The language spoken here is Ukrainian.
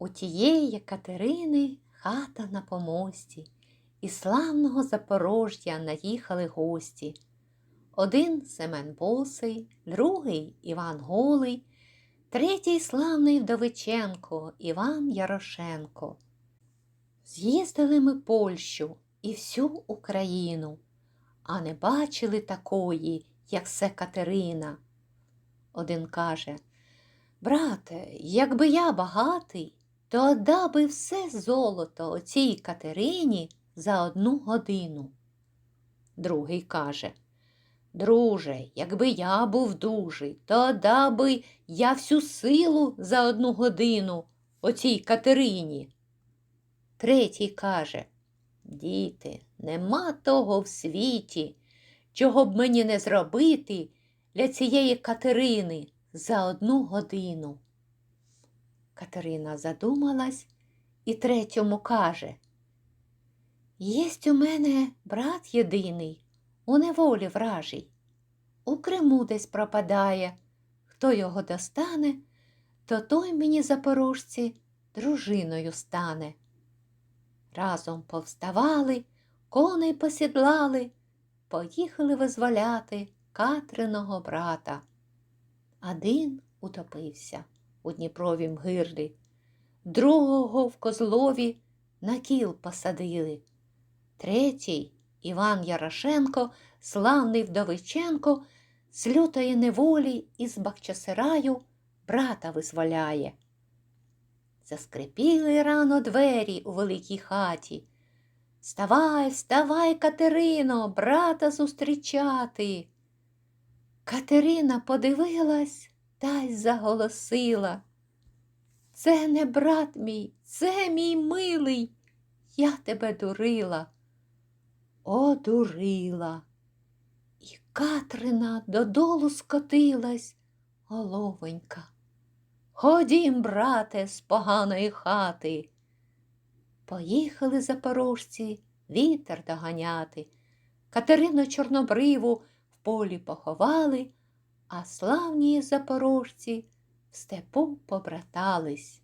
У тієї Катерини хата на помості, і славного Запорожжя наїхали гості. Один Семен Босий, другий Іван Голий, третій славний Вдовиченко Іван Ярошенко. З'їздили ми Польщу і всю Україну, а не бачили такої, як се Катерина. Один каже, брате, якби я багатий, то отдав би все золото оцій Катерині за одну годину. Другий каже, друже, якби я був дужий, то отдав би я всю силу за одну годину оцій Катерині. Третій каже, діти, нема того в світі, чого б мені не зробити для цієї Катерини за одну годину. Катерина задумалась і третьому каже, Єсть у мене брат єдиний, у неволі вражий. У Криму десь пропадає. Хто його достане, то той мені запорожці дружиною стане. Разом повставали, коней посідлали, поїхали визволяти Катриного брата. Один утопився у Дніпровім гирлі, другого в Козлові на кіл посадили. Третій Іван Ярошенко, славний Вдовиченко, з лютої неволі із Бахчисараю брата визволяє. Заскрипіли рано двері у великій хаті. Вставай, вставай, Катерино, брата зустрічати. Катерина подивилась та й заголосила. Це не брат мій, це мій милий. Я тебе дурила. Одурила. І Катрина додолу скотилась, головонька. Ходім, брате, з поганої хати. Поїхали запорожці вітер доганяти. Катерину Чорнобриву в полі поховали, а славні запорожці в степу побратались.